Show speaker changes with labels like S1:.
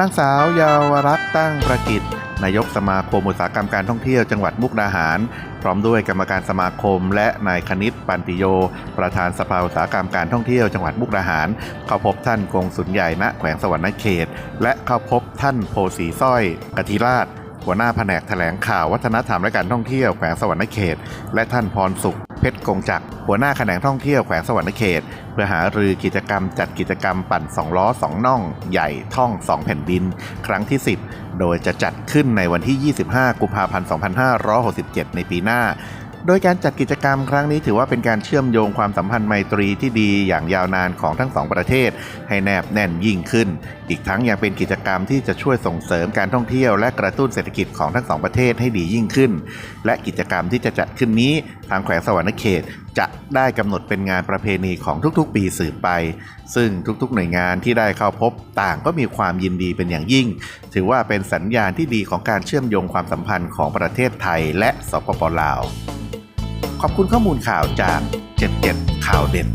S1: นางสาวเยาวรักษ์ตั้งประกิจ นายกสมาคมอุตสาหกรรมการท่องเที่ยวจังหวัดมุกดาหาร พร้อมด้วยกรรมการสมาคม และนายคณิตปันติโย ประธานสภาอุตสาหกรรมการท่องเที่ยวจังหวัดมุกดาหาร เข้าพบท่านกงสุลใหญ่ณแขวงสวรรณเขต และเข้าพบท่านโพสีสร้อยกติราช หัวหน้าแผนกแถลงข่าววัฒนธรรมและการท่องเที่ยวแขวงสวรรณเขต และท่านพรสุข เพชรกงจักรหัวหน้าแขนงท่องเที่ยวแขวงสวรรณเขต เพื่อหารือกิจกรรมจัดกิจกรรมปั่นสองล้อสองน่อง ใหญ่ท่องสองแผ่นดิน ครั้งที่ 10 โดยจะจัดขึ้นในวันที่ 25 กุมภาพันธ์ 2567 ในปีหน้า โดยการจัดกิจกรรมครั้งนี้ถือว่าเป็นการเชื่อมโยงความสัมพันธ์ไมตรีที่ดีอย่างยาวนานของทั้งสองประเทศ ให้แนบแน่นยิ่งขึ้น อีกทั้งยังเป็นกิจกรรมที่จะช่วยส่งเสริมการท่องเที่ยวและกระตุ้นเศรษฐกิจของทั้งสองประเทศให้ดียิ่งขึ้น และกิจกรรมที่จะจัดขึ้นนี้ทางแขวงสวรรณเขตจะได้กำหนดเป็นงานประเพณีของทุกๆ ปีสืบไป ซึ่งทุกๆ หน่วยงานที่ได้เข้าพบต่างก็มีความยินดีเป็นอย่างยิ่ง ถือว่าเป็นสัญญาณที่ดีของการเชื่อมโยงความสัมพันธ์ของประเทศไทยและสปปลาว ขอบคุณข้อมูลข่าวจาก 77 ข่าวเด่น